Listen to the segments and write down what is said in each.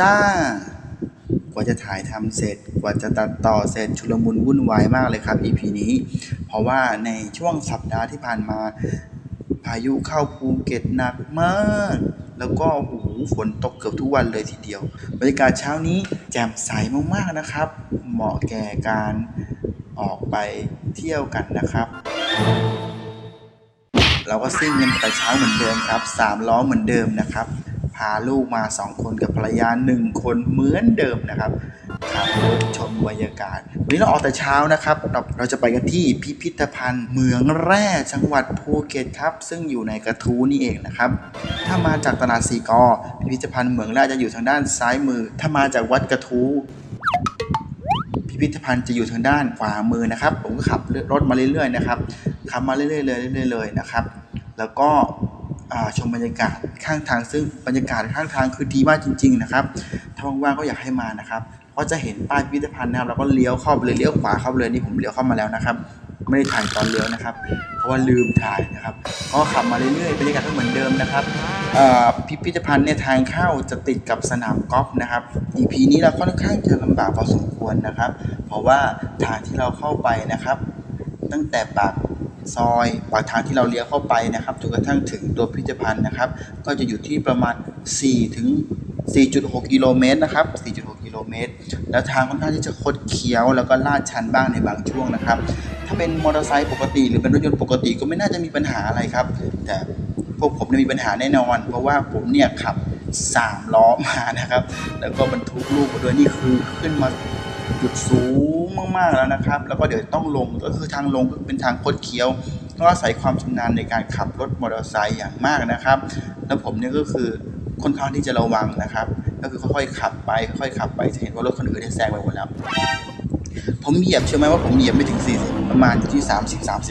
จ้ากว่าจะถ่ายทำเสร็จ กว่าจะตัดต่อเสร็จชุลมุนวุ่นวายมากเลยครับ EP นี้ เพราะว่าในช่วงสัปดาห์ที่ผ่านมา พายุเข้าภูเก็ตหนักมาก แล้วก็โอ้โหฝนตกเกือบทุกวันเลยทีเดียว บรรยากาศเช้านี้แจ่มใสมากๆนะครับ เหมาะแก่การออกไปเที่ยวกันนะครับเราก็ซิ่งกันแต่เช้าเหมือนเดิมครับสามล้อเหมือนเดิมนะครับ พาลูกมาสองคนกับภรรยาหนึ่งคนเหมือนเดิมนะครับขับรถชมบรรยากาศ วันนี้เราออกแต่เช้านะครับ เราจะไปกันที่พิพิธภัณฑ์เมืองแร่จังหวัดภูเก็ตครับ ซึ่งอยู่ในกระทู้นี่เองนะครับ ถ้ามาจากตลาดสีกอ พิพิธภัณฑ์เมืองแร่จะอยู่ทางด้านซ้ายมือ ถ้ามาจากวัดกระทู้พิพิธภัณฑ์จะอยู่ทางด้านขวามือนะครับ ผมก็ขับรถมาเรื่อยๆนะครับขับมาเรื่อยๆเลยเรื่อยๆเลยนะครับ แล้วก็ ชมบรรยากาศข้างทางซึ่งบรรยากาศข้างทางคือดีมากจริง ๆ นะครับ ถ้าว่างๆก็อยากให้มานะครับก็จะเห็นป้ายพิพิธภัณฑ์นะครับแล้วก็เลี้ยวเข้าไปเลยเลี้ยวขวาเข้าไปเลยนี่ผมเลี้ยวเข้ามาแล้วนะครับ ไม่ได้ถ่ายตอนเลี้ยวนะครับ เพราะว่าลืมถ่ายนะครับ ก็ขับมาเรื่อยๆบรรยากาศก็เหมือนเดิมนะครับพิพิธภัณฑ์เนี่ยทางเข้าจะติดกับสนามกอล์ฟนะครับ EP นี้เราค่อนข้างจะลำบากพอสมควรนะครับ เพราะว่าทางที่เราเข้าไปนะครับ ตั้งแต่ปาก ซอยปากทางที่เราเลี้ยวเข้าไปนะครับจนกระทั่งถึงตัวพิพิธภัณฑ์นะครับ ก็จะอยู่ที่ประมาณ 4 ถึง 4.6 กิโลเมตรนะครับ 4.6 กิโลเมตร แล้วทางค่อนข้างที่จะคดเคี้ยวแล้วก็ลาดชันบ้างในบางช่วงนะครับ ถ้าเป็นมอเตอร์ไซค์ปกติ หรือเป็นรถยนต์ปกติก็ไม่น่าจะมีปัญหาอะไรครับ แต่พวกผมเนี่ยมีปัญหาแน่นอน เพราะว่าผมเนี่ยขับ 3 ล้อมานะครับ แล้วก็บรรทุกลูกมาด้วยนี่คือขึ้นมา จุดสูงมากๆแล้วนะครับ แล้วก็เดี๋ยวต้องลงก็คือทางลงก็เป็นทางคดเคี้ยวต้องอาศัยความชำนาญในการขับรถมอเตอร์ไซค์อย่างมากนะครับ แล้วผมเนี่ยก็คือค่อนข้างที่จะระวังนะครับ ก็คือค่อยๆขับไปค่อยๆขับไปจะเห็นว่ารถคนอื่นได้แซงไปหมดแล้วผมเหยียบเชื่อไหมว่าผมเหยียบไม่ถึง 40 ประมาณที่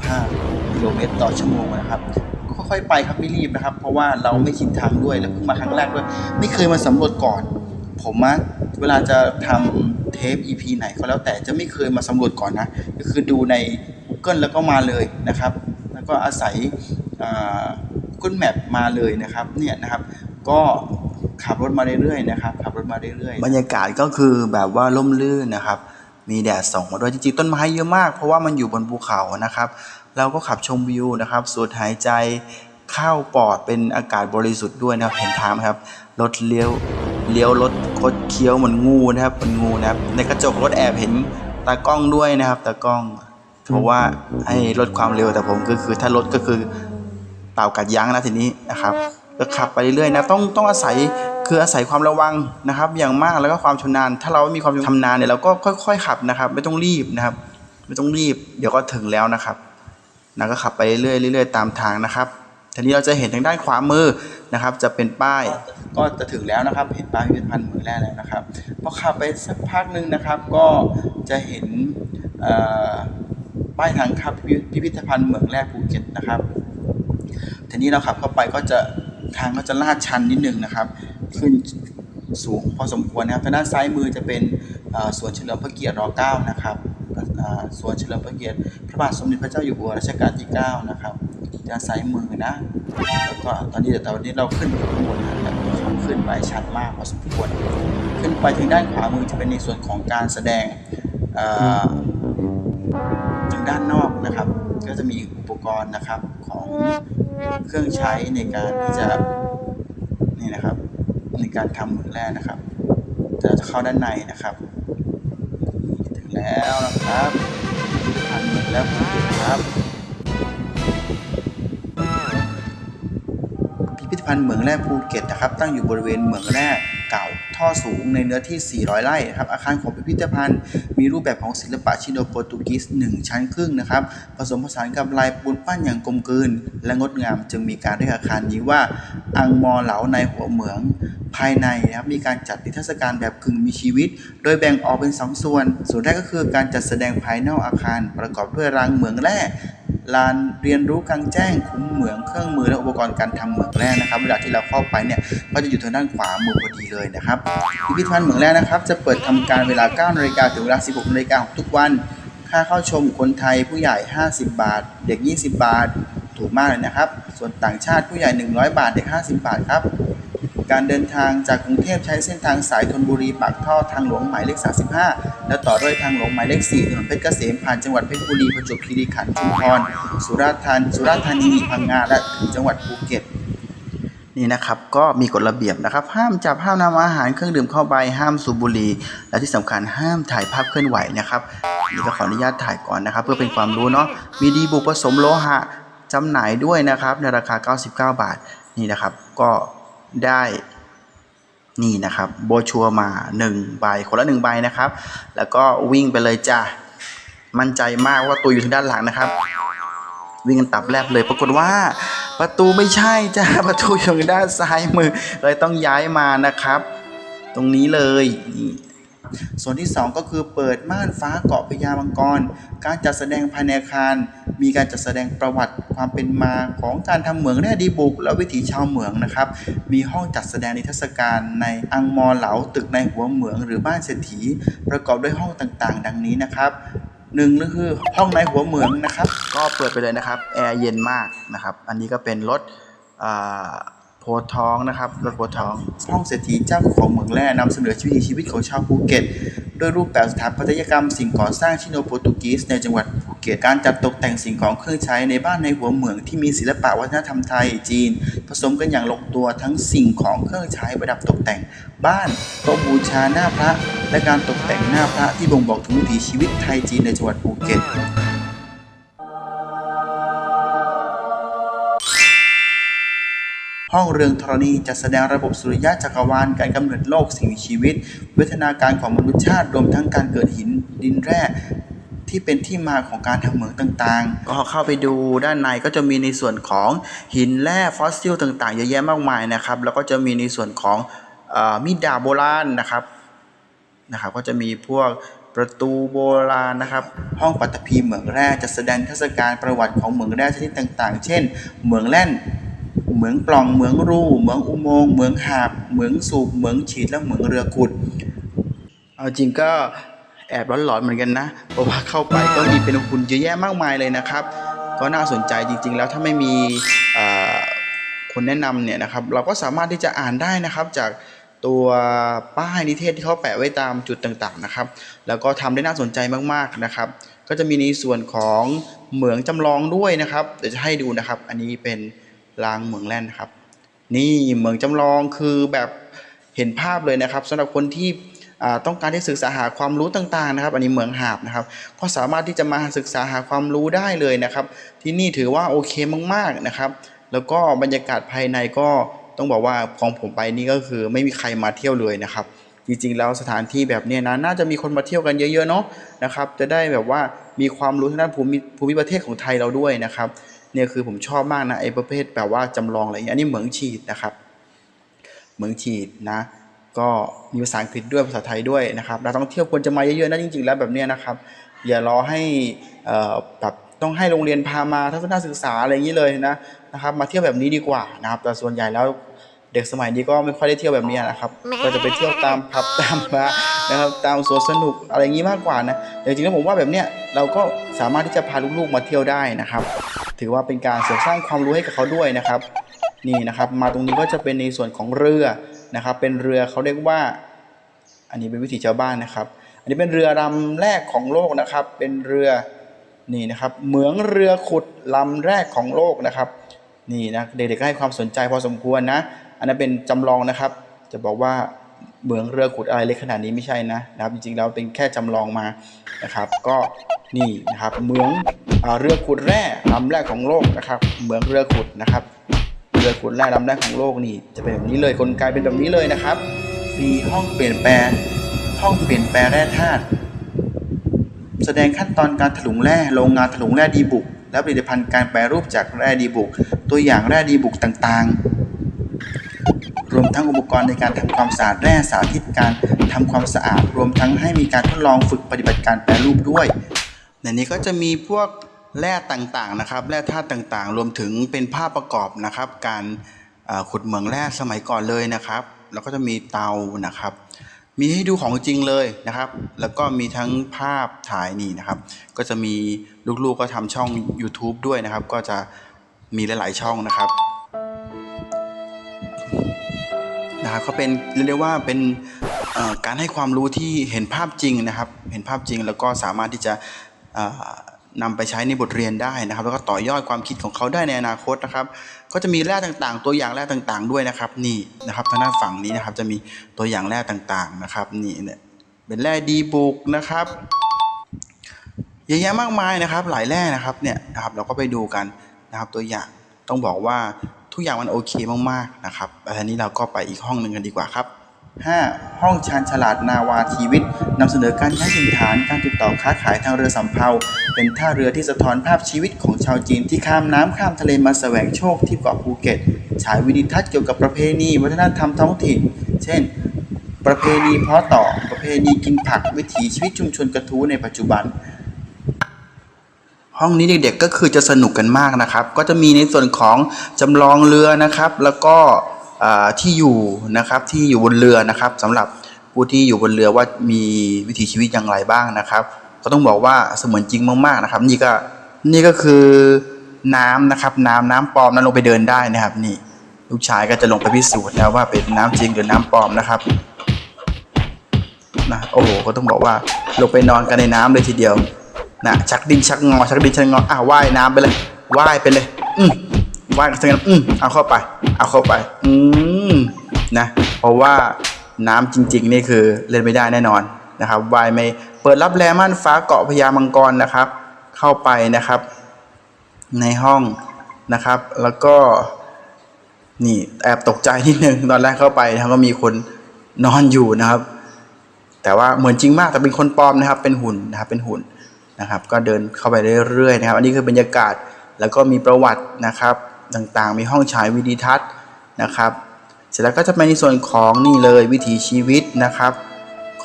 30-35กิโลเมตรต่อชั่วโมงนะครับก็ค่อยๆไปครับไม่รีบนะครับ เพราะว่าเราไม่ชินทางด้วยแล้วเพิ่งมาครั้งแรกด้วยไม่เคยมาสำรวจก่อน ผมอะเวลาจะทำเทป EP ไหนก็แล้วแต่จะไม่เคยมาสำรวจก่อนนะ ก็คือดูใน Google แล้วก็มาเลยนะครับ แล้วก็อาศัยอ่า Google Map มาเลยนะครับเนี่ยนะครับ ก็ขับรถมาเรื่อยๆนะครับขับรถมาเรื่อยๆ บรรยากาศก็คือแบบว่าร่มรื่นนะครับ มีแดดส่องมาด้วยจริงๆต้นไม้เยอะมาก เพราะว่ามันอยู่บนภูเขานะครับ เราก็ขับชมวิวนะครับสูดหายใจเข้าปอดเป็นอากาศบริสุทธิ์ด้วยนะครับเห็นทางไหมครับรถเลี้ยว เลี้ยวรถคดเคี้ยวเหมือนงูนะครับเป็นงูนะครับ ในกระจกรถแอบเห็นตากล้องด้วยนะครับตากล้องเพราะว่าให้ลดความเร็วแต่ผมก็คือถ้ารถก็คือเต่ากัดยั้งนะทีนี้นะครับก็ขับไปเรื่อยๆนะต้องต้องอาศัยคืออาศัยความระวังนะครับ อย่างมากแล้วก็ความชำนาญ ถ้าเราไม่มีความชำนาญเนี่ยเราก็ค่อย ๆ ขับนะครับ ไม่ต้องรีบนะครับ ไม่ต้องรีบ เดี๋ยวก็ถึงแล้วนะครับนะก็ขับไปเรื่อยๆเรื่อยๆตามทางนะครับ ทีนี้เราจะเห็นทางด้านขวามือนะครับ จะเป็นป้ายก็จะถึงแล้วนะครับ เห็นป้ายพิพิธภัณฑ์เมืองแร่แล้วนะครับพอขับไปสักพักหนึ่งนะครับ ก็จะเห็นป้ายทางเข้าพิพิธภัณฑ์เมืองแร่ภูเก็ตนะครับทีนี้เราขับเข้าไปก็จะทางก็จะลาดชันนิดนึงนะครับ ขึ้นสูงพอสมควรนะครับทางด้านซ้ายมือจะเป็นสวนเฉลิมพระเกียรติร9นะครับสวนเฉลิมพระเกียรติพระบาทสมเด็จพระเจ้าอยู่หัวรัชกาลที่ 9 นะครับ ด้านซ้ายมือนะแล้วก็ตอนนี้แต่ตอนนี้เราขึ้นอยู่ข้างบนนะครับขึ้นไปชันมากพอสมควรขึ้นไปถึงด้านขวามือจะเป็นในส่วนของการแสดงทางด้านนอกนะครับ ก็จะมีอุปกรณ์นะครับของเครื่องใช้ในการที่จะนี่นะครับ ในการทำเหมือแร่นะครับจะเข้าด้านในนะครับ ถึงแล้วนะครับทางเหมือแร่ภูเก็ตครับ พันธ์เหมืองแร่ภูเก็ตนะครับตั้งอยู่บริเวณเหมืองแร่เก่าท่อสูงในเนื้อที่ 400 ไร่ครับอาคารของพิพิธภัณฑ์ มีรูปแบบของศิลปะชิโนโปรตุกีส1 ชั้นครึ่งนะครับผสมผสานกับลายปูนปั้นอย่างกลมกลืน และงดงามจึงมีการเรียกอาคารนี้ว่า อังมอเหลาในหัวเหมือง ภายในนะครับมีการจัดนิทรรศการแบบกึ่งมีชีวิต โดยแบ่งออกเป็น 2 ส่วน ส่วนแรกก็คือการจัดแสดงภายนอกอาคารประกอบด้วยรางเหมืองแร่ ลานเรียนรู้กลางแจ้งคุ้มเหมืองเครื่องมือและอุปกรณ์การทำเหมืองแร่นะครับ เวลาที่เราเข้าไปเนี่ยก็จะอยู่ทางด้านขวามือพอดีเลยนะครับพิพิธภัณฑ์เหมืองแร่นะครับจะเปิดทำการเวลา9นาฬิกาถึงเวลา 16นาฬิกาของทุกวัน ค่าเข้าชมคนไทยผู้ใหญ่ 50 บาท เด็ก 20 บาท ถูกมากเลยนะครับ ส่วนต่างชาติผู้ใหญ่ 100 บาท เด็ก 50 บาทครับ การเดินทางจากกรุงเทพใช้เส้นทางสายธนบุรีปากท่อทางหลวงหมายเลข 35 แล้วต่อด้วยทางหลวงหมายเลข 4 ถนนเพชรเกษมผ่านจังหวัดเพชรบุรีประจวบคีรีขันธ์ชุมพรสุราษฎร์ธานีสุราษฎร์ธานีพังงาและถึงจังหวัดภูเก็ตนี่นะครับก็มีกฎระเบียบนะครับ ห้ามจับห้ามนำอาหารเครื่องดื่มเข้าไปห้ามสูบบุหรี่และที่สำคัญห้ามถ่ายภาพเคลื่อนไหวนะครับนี่ก็ขออนุญาตถ่ายก่อนนะครับ เพื่อเป็นความรู้เนาะมีดีบุกผสมโลหะจำหน่ายด้วยนะครับในราคา 99 บาทนี่นะครับ ก็ ได้นี่นะครับโบชัวมา1ใบคนละ1ใบนะครับ แล้วก็วิ่งไปเลยจ้ะมั่นใจมากว่าตัวอยู่ทางด้านหลังนะครับ วิ่งกันตับแลบเลยปรากฏว่า ประตูไม่ใช่จ้าประตูอยู่ทางด้านซ้ายมือเลยต้องย้ายมานะครับ ตรงนี้เลยนี่ ส่วนที่ 2 ก็คือเปิดม่านฟ้าเกาะพญามังกร การจัดแสดงภายในอาคาร มีการจัดแสดงประวัติความเป็นมาของการทำเหมืองแร่ดีบุก และวิถีชาวเหมืองนะครับ มีห้องจัดแสดงนิทรรศการในอังมอเหลาตึกในหัวเหมืองหรือบ้านเศรษฐี ประกอบด้วยห้องต่างๆ ดังนี้นะครับหนึ่งก็คือห้องในหัวเหมืองนะครับ ก็เปิดไปเลยนะครับแอร์เย็นมากนะครับ อันนี้ก็เป็นรถอ่า โพธท้องนะครับรถโพอท้องห้องเศรษฐีเจ้าของเมืองแร่นำเสนอชีวิตชีวิตของชาวภูเก็ตด้วยรูปแบบสถาปัตยกรรมสิ่งก่อสร้างชิโนโปรตุกีสในจังหวัดภูเก็ตการจัดตกแต่งสิ่งของเครื่องใช้ในบ้านในหัวเมืองที่มีศิลปะวัฒนธรรมไทยจีน ผสมกันอย่างลงตัวทั้งสิ่งของเครื่องใช้ประดับตกแต่ง บ้านโต๊ะบูชาหน้าพระ และการตกแต่งหน้าพระที่บ่งบอกถึงวิถีชีวิตไทยจีนในจังหวัดภูเก็ต ห้องเรืองธรณีจัดแสดงระบบสุริยะจักรวาลการกำเนิดโลกสิ่งมีชีวิตวิวัฒนาการของมนุษยชาติรวมทั้งการเกิดหินดินแร่ที่เป็นที่มาของการทำเหมืองต่างๆ ก็เข้าไปดูด้านในก็จะมีในส่วนของหินแร่ฟอสซิลต่างๆเยอะแยะมากมายนะครับ แล้วก็จะมีในส่วนของอมีดดาบโบราณนะครับนะครับ ก็จะมีพวกประตูโบราณนะครับ ห้องปัตภีเหมืองแร่จะแสดงเทศกาลประวัติของเหมืองแร่ชนิดต่างๆ เช่น เหมืองแร่น เหมืองปล่องเหมืองรูเหมืองอุโมงค์เหมืองหาบเหมืองสูบเหมืองฉีดและเหมืองเรือขุด เอาจริงก็แอบร้อนๆเหมือนกันนะเพราะว่าเข้าไปก็มีเป็นหุ่นเยอะแยะมากมายเลยนะครับ ก็น่าสนใจจริง ๆ แล้วถ้าไม่มีคนแนะนำเนี่ยนะครับ เราก็สามารถที่จะอ่านได้นะครับจากตัวป้ายนิเทศที่เขาแปะไว้ตามจุดต่างๆนะครับ แล้วก็ทำได้น่าสนใจมากๆนะครับ ก็จะมีในส่วนของเหมืองจำลองด้วยนะครับ เดี๋ยวจะให้ดูนะครับ อันนี้เป็น รางเมืองแร่นครับ นี่เมืองจำลองคือแบบเห็นภาพเลยนะครับสำหรับคนที่ต้องการที่ศึกษาหาความรู้ต่างๆนะครับ อันนี้เมืองหาบนะครับ ก็สามารถที่จะมาศึกษาหาความรู้ได้เลยนะครับ ที่นี่ถือว่าโอเคมากๆนะครับ แล้วก็บรรยากาศภายในก็ต้องบอกว่าของผมไปนี่ก็คือไม่มีใครมาเที่ยวเลยนะครับ จริงๆแล้วสถานที่แบบนี้นะน่าจะมีคนมาเที่ยวกันเยอะๆเนาะนะครับจะได้แบบว่ามีความรู้ทางด้านภูมิภูมิประเทศของไทยเราด้วยนะครับเนี่ยคือผมชอบมากนะไอ้ประเภทแบบว่าจำลองอะไรอย่างนนี้เหมืองฉีดนะครับ เหมืองฉีดนะ ก็มีภาษาอังกฤษด้วยภาษาไทยด้วยนะครับนักท่องเที่ยวควรจะมาเยอะๆนะจริงๆแล้วแบบนี้นะครับ อย่ารอให้อ่อแบบต้องให้โรงเรียนพามาทัศนศึกษาอะไรอย่างนี้เลยนะนะครับ มาเที่ยวแบบนี้ดีกว่านะครับ แต่ส่วนใหญ่แล้ว เด็กสมัยนี้ก็ไม่ค่อยได้เที่ยวแบบนี้นะครับ ก็จะไปเที่ยวตามผับตามบาร์นะครับตามสวนสนุกอะไรอย่างนี้มากกว่านะแต่จริงๆแล้วผมว่าแบบเนี้ยเราก็สามารถที่จะพาลูกๆมาเที่ยวได้นะครับ ถือว่าเป็นการเสริมสร้างความรู้ให้กับเขาด้วยนะครับ นี่นะครับ มาตรงนี้ก็จะเป็นในส่วนของเรือนะครับ เป็นเรือเขาเรียกว่า อันนี้เป็นวิถีชาวบ้านนะครับ อันนี้เป็นเรือลำแรกของโลกนะครับ เป็นเรือนี่นะครับเหมืองเรือขุดลำแรกของโลกนะครับนี่นะเด็กๆก็ให้ความสนใจพอสมควรนะ อันนั้นเป็นจำลองนะครับ จะบอกว่าเหมืองเรือขุดอะไรเล็กขนาดนี้ไม่ใช่นะนะครับ จริงๆแล้วเป็นแค่จำลองมานะครับ ก็นี่นะครับเหมืองเรือขุดแร่ลำแรกของโลกนะครับเหมืองเรือขุดนะครับ เรือขุดแร่ลำแรกของโลกนี่ จะเป็นแบบนี้เลยกลไกเป็นแบบนี้เลยนะครับมีห้องเปลี่ยนแปลงห้องเปลี่ยนแปลงแร่ธาตุแสดงขั้นตอนการถลุงแร่โรงงานถลุงแร่ดีบุก และผลิตภัณฑ์การแปรรูปจากแร่ดีบุก ตัวอย่างแร่ดีบุกต่างๆ วมทั้งอุปกรณ์ในการทำความสะอาดแร่สาธิตการทำความสะอาด รวมทั้งให้มีการทดลองฝึกปฏิบัติการแปรรูปด้วย ในนี้ก็จะมีพวกแร่ต่างๆนะครับ แร่ธาตุต่างๆ รวมถึงเป็นภาพประกอบนะครับ การขุดเหมืองแร่สมัยก่อนเลยนะครับ แล้วก็จะมีเตานะครับ มีให้ดูของจริงเลยนะครับ แล้วก็มีทั้งภาพถ่ายนี่นะครับ ก็จะมีลูกๆก็ทำช่อง YouTube ด้วยนะครับ ก็จะมีหลายๆช่องนะครับ นะครับก็เป็นเรียกได้ว่าเป็นการให้ความรู้ที่เห็นภาพจริงนะครับ เห็นภาพจริงแล้วก็สามารถที่จะเอ่อนำไปใช้ในบทเรียนได้นะครับ แล้วก็ต่อยอดความคิดของเขาได้ในอนาคตนะครับ ก็จะมีแร่ต่างๆ ตัวอย่างแร่ต่างๆ ด้วยนะครับ นี่นะครับทางด้านฝั่งนี้นะครับจะมีตัวอย่างแร่ต่างๆนะครับ นี่เนี่ยเป็นแร่ดีบุกนะครับเยอะแยะมากมายนะครับ หลายแร่นะครับเนี่ยนะครับเราก็ไปดูกันนะครับตัวอย่างต้องบอกว่า ทุกอย่างมันโอเคมากๆนะครับแล้วทีนี้เราก็ไปอีกห้องหนึ่งกันดีกว่าครับ 5. ห้องชาญฉลาดนาวาทีวิทย์นำเสนอการใช้ถิ่นฐานการติดต่อค้าขายทางเรือสำเภาเป็นท่าเรือที่สะท้อนภาพชีวิตของชาวจีนที่ข้ามน้ำข้ามทะเลมาแสวงโชคที่เกาะภูเก็ต ฉายวิดีทัศน์เกี่ยวกับประเพณี วัฒนธรรมท้องถิ่น เช่น ประเพณีเพาะต่อประเพณีกินผักวิถีชีวิตชุมชนกระทู้ในปัจจุบัน ห้องนี้เด็กๆก็คือจะสนุกกันมากนะครับ ก็จะมีในส่วนของจำลองเรือนะครับ แล้วก็ที่อยู่นะครับที่อยู่บนเรือนะครับสำหรับผู้ที่อยู่บนเรือว่ามีวิถีชีวิตอย่างไรบ้างนะครับ ก็ต้องบอกว่าเสมือนจริงมากๆนะครับ นี่ก็นี่ก็คือน้ำนะครับ น้ำน้ำปลอมนั้นลงไปเดินได้นะครับ นี่ลูกชายก็จะลงไปพิสูจน์นะว่าเป็นน้ำจริงหรือน้ำปลอมนะครับนะโอ้โหก็ต้องบอกว่าลงไปนอนกันในน้ำเลยทีเดียว นะชักดินชักงอชักดินชักงออะว่ายน้ำไปเลยว่ายไปเลย อืมว่ายกันทั้งนั้นอืมเอาเข้าไป เอาเข้าไป อืมนะ เพราะว่าน้ำจริง ๆ นี่คือเล่นไม่ได้แน่นอนนะครับว่ายไม่เปิดรับแรม่านฟ้าเกาะพญามังกรนะครับ เข้าไปนะครับ ในห้องนะครับ แล้วก็ นี่แอบตกใจนิดนึงตอนแรกเข้าไปนะก็มีคนนอนอยู่นะครับ แต่ว่าเหมือนจริงมากแต่เป็นคนปลอมนะครับ เป็นหุ่นนะครับเป็นหุ่น นะครับก็เดินเข้าไปเรื่อยๆนะครับ อันนี้คือบรรยากาศแล้วก็มีประวัตินะครับต่างๆ มีห้องฉายวิดีทัศน์นะครับ เสร็จแล้วก็จะเป็นในส่วนของนี่เลยวิถีชีวิตนะครับ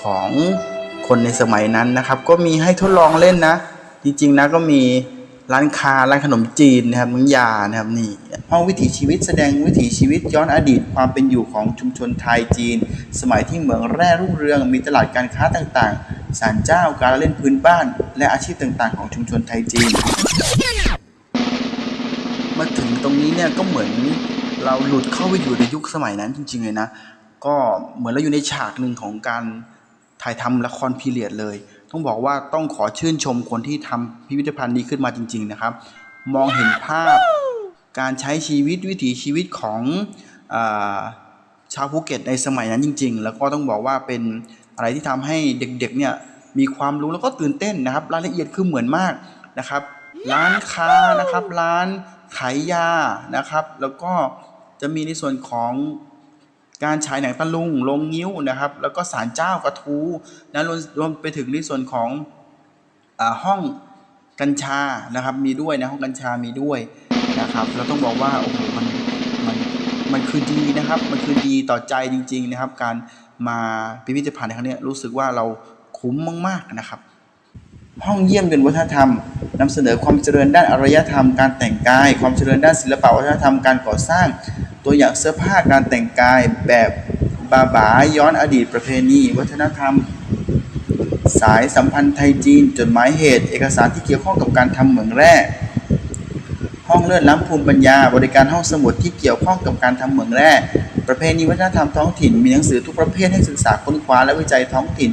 ของคนในสมัยนั้นนะครับ ก็มีให้ทดลองเล่นนะ จริงๆนะก็มี ร้านค้าร้านขนมจีนนะครับน้ำยานะครับนี่ห้องวิถีชีวิตแสดงวิถีชีวิตย้อนอดีตความเป็นอยู่ของชุมชนไทยจีน สมัยที่เหมืองแร่รุ่งเรืองมีตลาดการค้าต่างๆศาลเจ้าการเล่นพื้นบ้าน และอาชีพต่างๆ ของชุมชนไทยจีน มาถึงตรงนี้เนี่ยก็เหมือนเราหลุดเข้าไปอยู่ในยุคสมัยนั้นจริง ๆ เลยนะ ก็เหมือนเราอยู่ในฉากหนึ่งของการถ่ายทำละครพีเรียดเลย ต้องบอกว่าต้องขอชื่นชมคนที่ทำพิพิธภัณฑ์นี้ขึ้นมาจริง ๆนะครับ มองเห็นภาพการใช้ชีวิตวิถีชีวิตของอชาวภูเก็ตในสมัยนั้นจริง ๆ แล้วก็ต้องบอกว่าเป็นอะไรที่ทำให้เด็กๆเนี่ยมีความรู้แล้วก็ตื่นเต้นนะครับ รายละเอียดคือเหมือนมากนะครับ ร้านค้านะครับ ร้านขายยานะครับ แล้วก็จะมีในส่วนของ การฉายหนังตะลุงลงงิ้วนะครับ แล้วก็ศาลเจ้ากระทู้นะรวมรวมไปถึงในส่วนของอห้องกัญชานะครับมีด้วยนะห้องกัญชามีด้วยนะครับเราต้องบอกว่าโอ้โหมันมันมันคือดีนะครับ มันคือดีต่อใจจริง ๆนะครับ การมาพิพิธภัณฑ์ในครั้งนี้รู้สึกว่าเราคุ้มมากๆนะครับ ห้องเยี่ยมเยือนวัฒนธรรมนำเสนอความเจริญด้านอารยธรรม การแต่งกาย ความเจริญด้านศิลปวัฒนธรรมการก่อสร้าง ตัวอย่างเสื้อผ้าการแต่งกายแบบบาบาย้อนอดีตประเพณี วัฒนธรรม สายสัมพันธ์ไทยจีน จดหมายเหตุ เอกสารที่เกี่ยวข้องกับการทำเหมืองแร่ห้องเลื่อนล้ำภูมิปัญญา บริการห้องสมุดที่เกี่ยวข้องกับการทำเหมืองแร่ประเพณีวัฒนธรรมท้องถิ่น มีหนังสือทุกประเภทให้ศึกษาค้นคว้าและวิจัยท้องถิ่น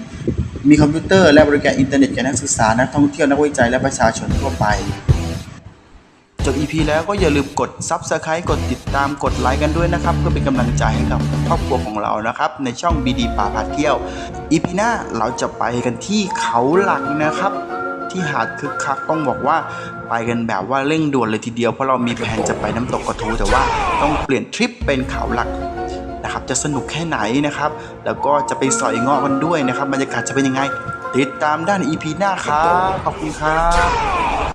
มีคอมพิวเตอร์และบริการอินเทอร์เน็ตแก่นักศึกษานักท่องเที่ยวนักวิจัยและประชาชนทั่วไป บ EP แล้วก็อย่าลืมกด Subscribe กดติดตามกดไลค์กันด้วยนะครับ เพื่อเป็นกำลังใจให้กับครอบครัวของเรานะครับ ในช่อง BD ป่าพาเที่ยว EP หน้าเราจะไปกันที่เขาหลักนะครับ ที่หาดคึกคักต้องบอกว่าไปกันแบบว่าเร่งด่วนเลยทีเดียวเพราะเรามีแผนจะไปน้ำตกกระทูแต่ว่าต้องเปลี่ยนทริปเป็นเขาหลักนะครับจะสนุกแค่ไหนนะครับ แล้วก็จะไปสอยงาะกันด้วยนะครับบรรยากาศจะเป็นยังไง ติดตามด้ใน EP หน้าครับขอบคุณครับ